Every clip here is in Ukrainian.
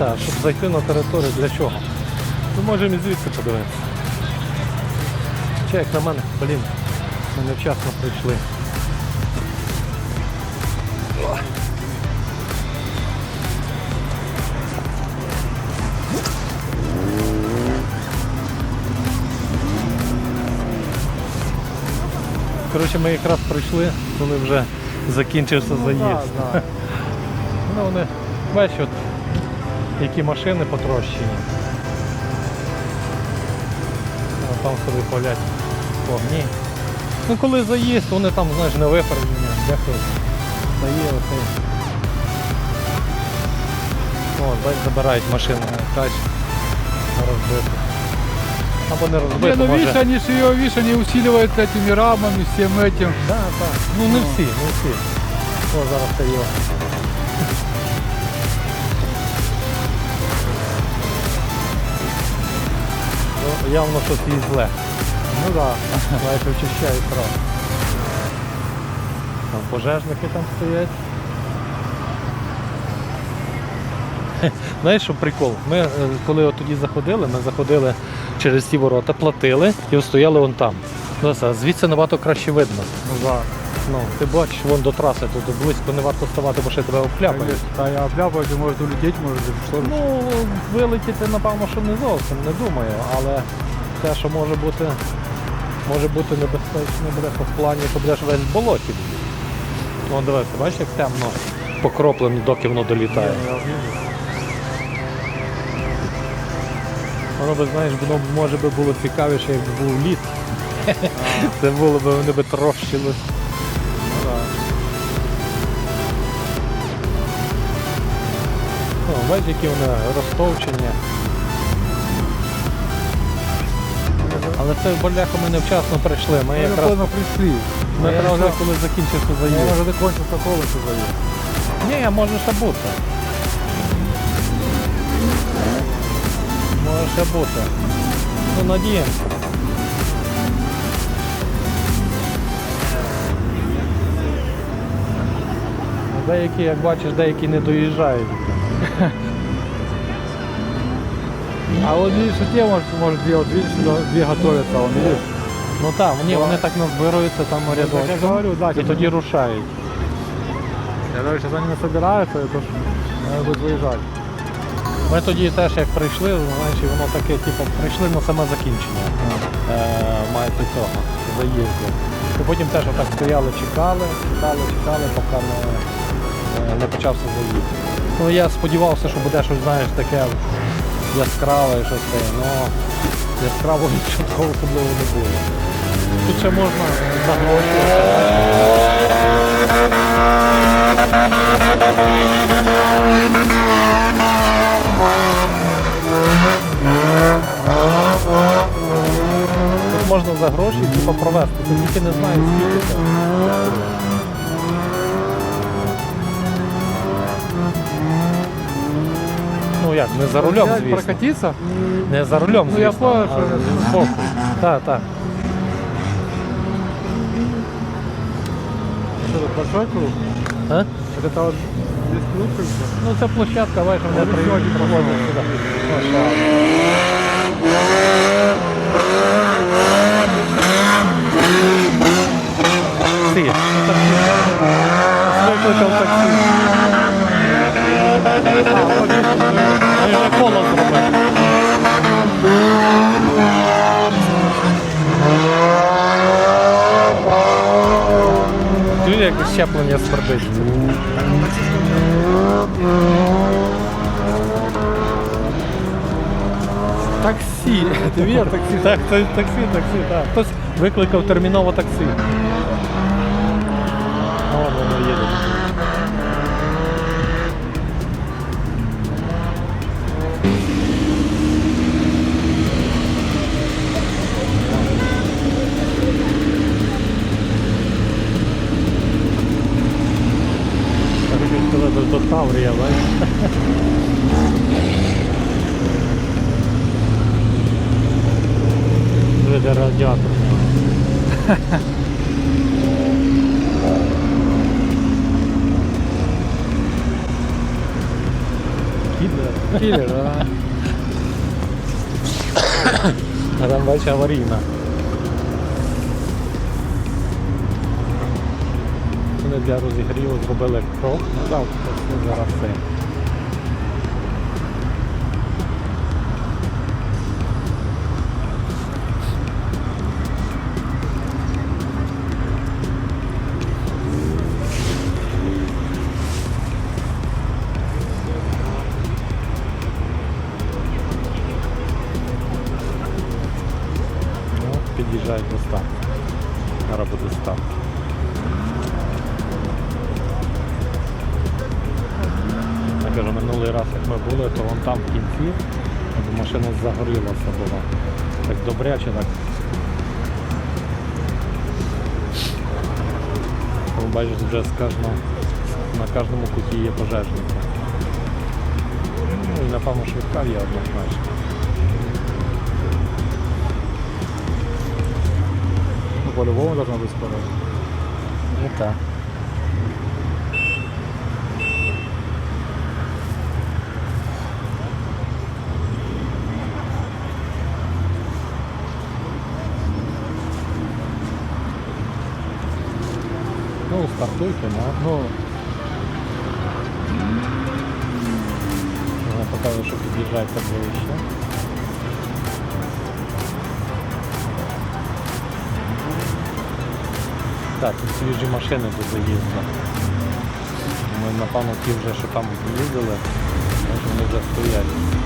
Так, щоб зайти на територію для чого? Ми можемо і звідси подивитися. Чи як на мене, блін, ми невчасно прийшли. Коротше, ми якраз прийшли, коли вже закінчився заїзд. Да, да. Ну вони, бачиш, от, які машини потрощені. А там собі палять вогні. Ну коли заїзд, вони там, знаєш, не виправлені, дехто стає оцей. О, забирають машину, тач розбити. Або не Не, розбити, ну може. же ее, видишь, они усиливают этими рамами, всем этим. Да, так. Ну не всі, не всі. О, зараз це його. Явно щось їй зле. Ну да. Навіть очищають кров. Там пожежники там стоять. Знаєш, що прикол? Ми е, коли тоді заходили, ми заходили через ті ворота, платили і стояли вон там. Ну, звідси набагато краще видно. Ну. Ну, ти бачиш, вон до траси, тут близько не варто ставати, бо ще тебе обкляпають. Конечно. Да, я обляпаю, может улететь, может или что. Ну, вилетіти, напевно, що не зовсім, не думаю, але те, що може бути, може бути небезпечно, буде в плані, що будеш весь в болоті. Вон дивися, бачиш, як темно покроплено, доки воно долітає. Воно би, знаєш, воно може би було цікавіше, якби був лід. Це було б, вони би трощили. Ну, які вони розтовчені. Але це бляха ми невчасно прийшли. Ми Мы якраз пришли. ми Я якраз вже- коли закінчився Я заїзд. уже закончился колесо заезд. Ні, може ще бути. Може ще бути. Ну, надіємося. Деякі, як бачиш, деякі не доїжджають. А вот видишь, и те может, может делать, видишь, две готовятся, он видишь. Ну так, вони, вони так назбируються там Так я говорю, да, і тоді рушають. Я говорю, сейчас они не собираются, это ж будет выезжать. Ми тоді теж як прийшли, знаєш, і воно таке, типу, прийшли на саме закінчення. Е, маєте цього заїзду. І потім теж отак стояли, чекали, чекали, чекали, поки не, е, не почався заїзд. Ну я сподівався, що буде щось, знаєш, таке яскраве, щось таке, ну яскравого нічого такого особливого не було. Тут ще можна за гроші. Тут можна за гроші типу, провести. Ти тільки не знаєш, скільки не за рулем, Взять, звісно. Прокатиться? Не за рулем, Ну, звісно. я понял, а що- збоку. Так, так. Что тут, большой круг? А? Вот это вот здесь круг как бы? Ну це площадка, бачиш, вони Вони приїхали сьогодні проводять сюди. Ось так. Таксі. Таксі. Викликав таксі. А, от він. Він вже коло зробив. Чуєш, як щеплення свербить. Таксі. Бачив таксі? Так, таксі, таксі, так. Хтось викликав терміново таксі. О, воно їде. Таврія, бачиш? Виде радіатор. Кіде. Кілер, а? А там бачиш для розігріву зробили крок, ну так, вже з кожного, на кожному куті є пожежники. Ну і напевно швидка є однозначно. Ну, по-любому должна быть скоро. Ну так. Ну, стартуйте, ну. Ну, Вона показує, що під'їжджається ближче. Так, тут свіжі машини до заїзду. Ми, напевно, ті вже, що там їздили, вони вже стоять.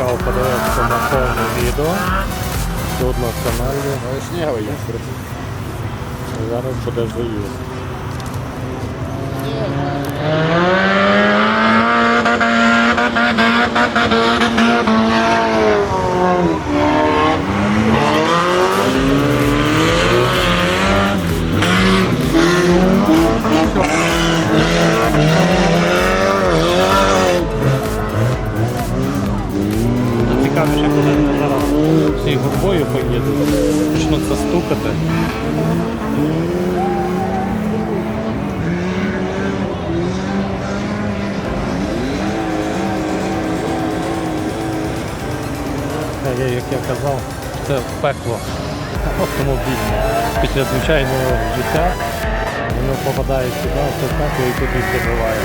Цікаво подивитися на повне відео, тут на каналі зараз буде заїзд. Казав, це пекло автомобільне. Після звичайного життя воно попадає сюди, це пекло і тут їх добиває.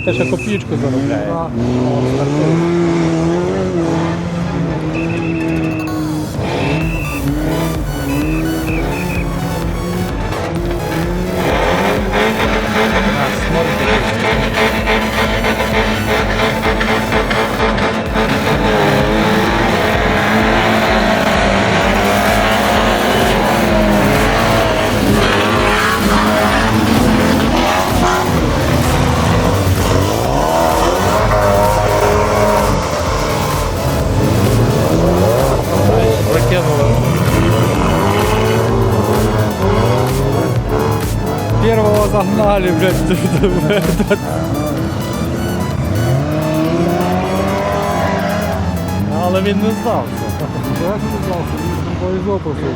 Дурно не стояти, ще копійку далі, блядь, Але він не здався. Так, не здався, він повезло просто.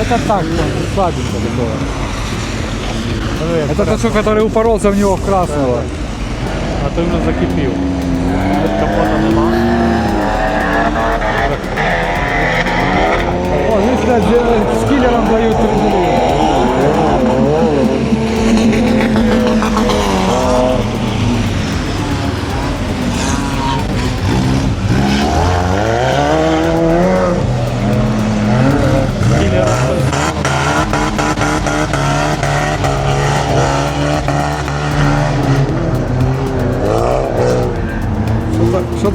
Это так, слабенько такое. Это тот, что, который упоролся в него в красного. А той вже закипів. Тут капота нема. О, видишь, блядь, э, с киллером дают трибуну.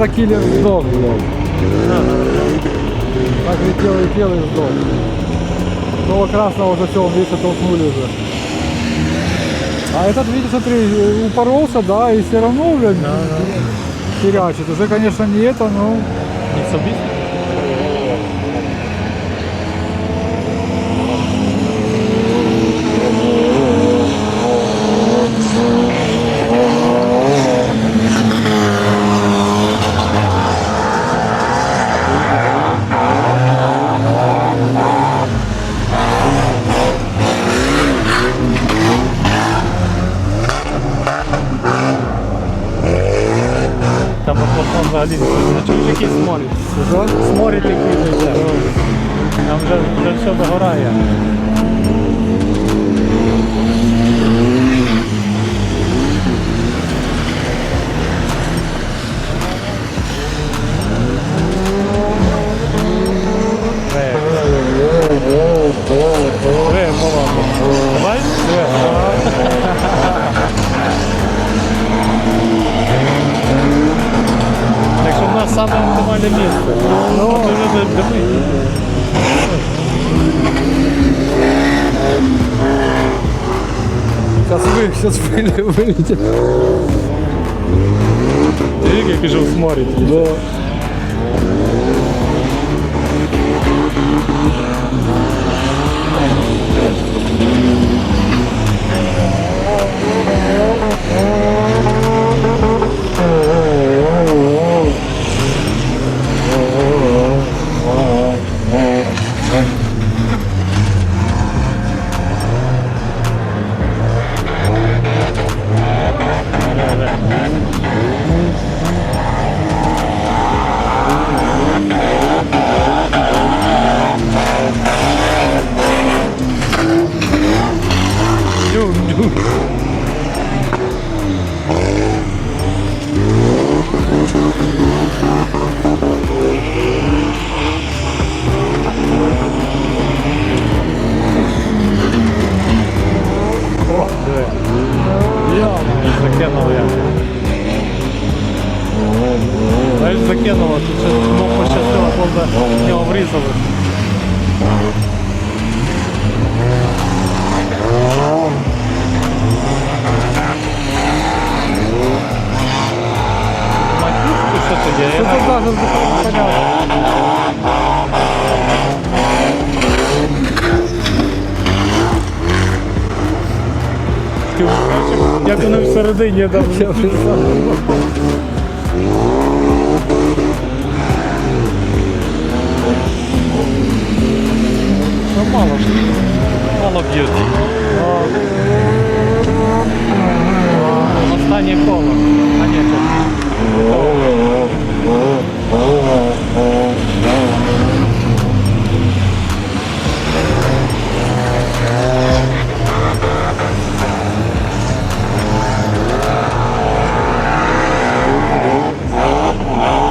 Что-то киллер сдох, блядь. Так летел, летел и сдох. Того красного уже все, он весь оттолкнули уже. А этот, видишь, смотри, э, упоролся, да, и все равно, блядь, херячит. Уже, конечно, не это, но... Mitsubishi? Там взагалі сморід. Что? Сморід якийсь йде. Там вже, вже все догорає. Е. Е, мова. Давай? Е. Так що в нас саме оптимальне місце. Ну, дуже дивись. Сейчас вы, сейчас вылетит. Ти як пішов сморить. Да. О, Як вони всередині там. Мало ж. Мало б'ють. Останнє коло. А ні,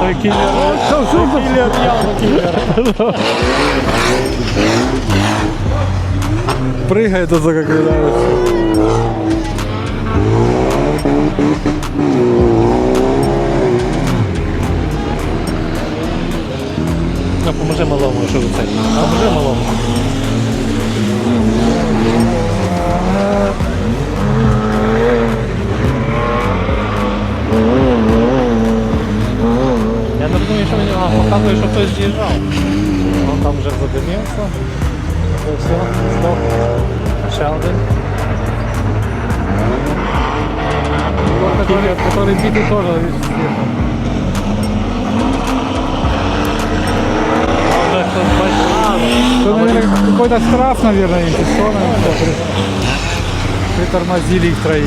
Той кілер. Той кілер, явно кілер. Это как нравится. Ну, поможи малому, що ви це. Поможи малому. Я не розумію, що він а, показує, що хтось з'їжджав. Он там вже задимівся. Це все, здох. Ще один. Который, который битый тоже видишь, сверху. А вже хтось бачить. А, Это, наверное, какой-то штраф, наверное, им что, наверное, что при- притормозили их троих.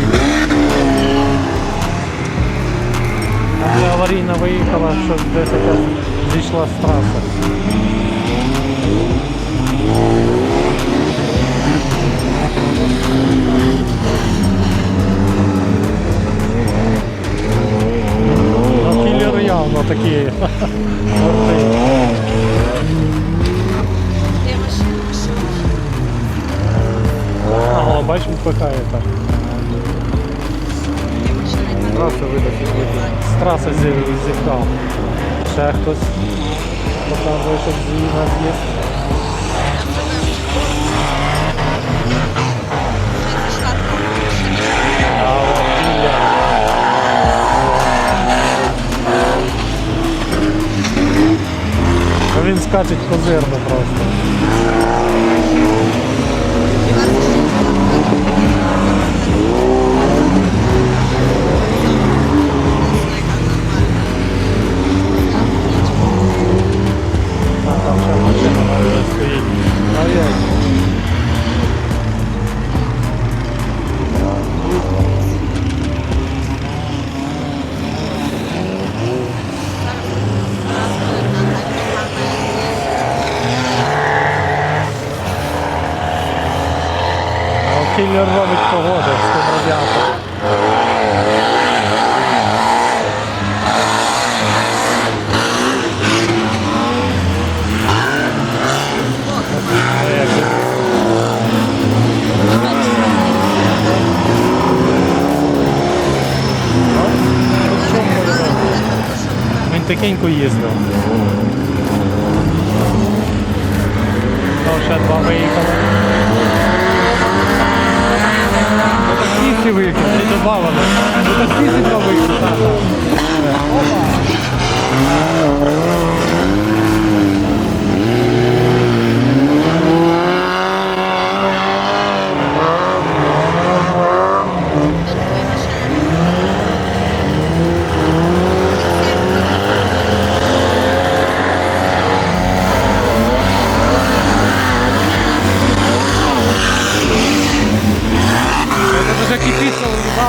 Там вже аварійна виїхала, що десь якась зійшла з траси. Ну, кілер явно такі. горди. Де машина? Ага, бачиш, впихає так. Де машина? Трасса вытащить. З траси зі- зіткав. Ще хтось показує, що зі- на з'їзд. А от кілер. Ну, Він скачить козирно просто. Наверное. Він тихенько їздив. Ну, ще два виїхали. Таксисты выехали. І добавили. Таксисты два выехали. Это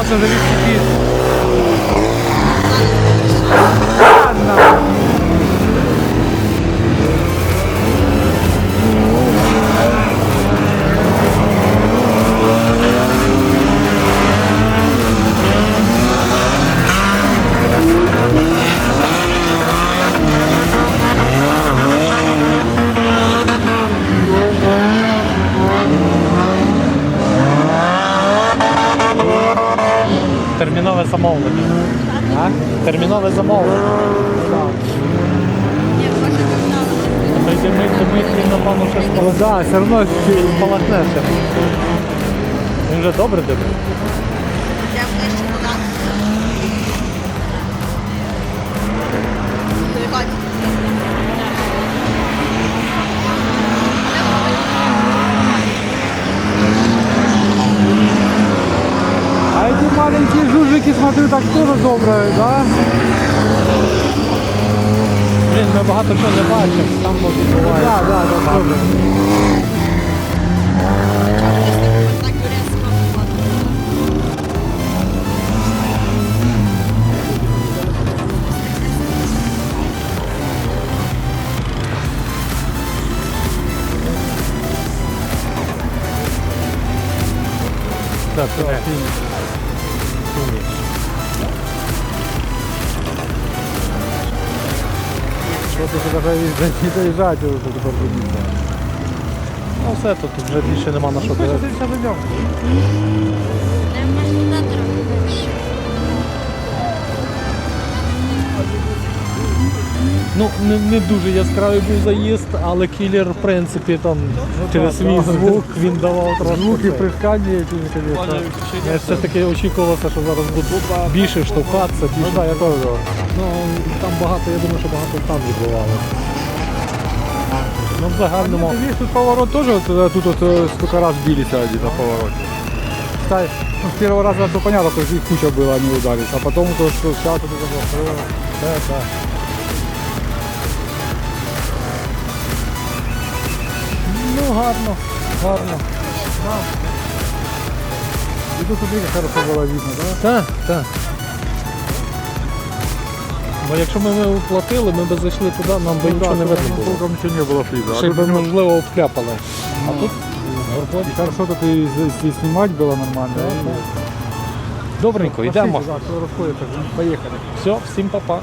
façam da discutir. Добре ближче А эти маленькие Ролики смотрю, так тоже добре, да? Блін, ми багато чого не бачимо, там може буває. Да, да, да, тоже. Так Так, так, Фініш. Еще даже не доїжджати вже тепер будете. Ну все, тут вже більше нема на що Що дивитися. Ну, не, не дуже яскравий був заїзд, але кілер, в принципі, там через свій так. звук він давав трошки. Звуки цей. прыскання які, конечно. Я ж все-таки очікувалося, що зараз будуть більше штовхатися, Ну більше. да, я тоже думав. Ну, там багато, я думаю, що багато там відбувалося. Ну, в загальному. Ты видишь, тут поворот тоже, вот, э, тут вот э, столько раз бились один на повороте. Кстати, ну, с первого раза то понятно, то есть их куча было, они ударились, а потом то, что сейчас это было. Так, так. Ну, гарно, гарно. И тут смотри, как хорошо было видно, да? Так, так. Бо якщо ми ми платили, ми б зайшли туди, нам би нічого не видно було. Толком ничего не было видно. Ще А й тут, би, можливо, обкляпали. А тут и хорошо тут и, здесь и снимать было нормально. Да, и- добренько, йдемо. Пошли, да, всё расходится, поехали. Все, всім па-па.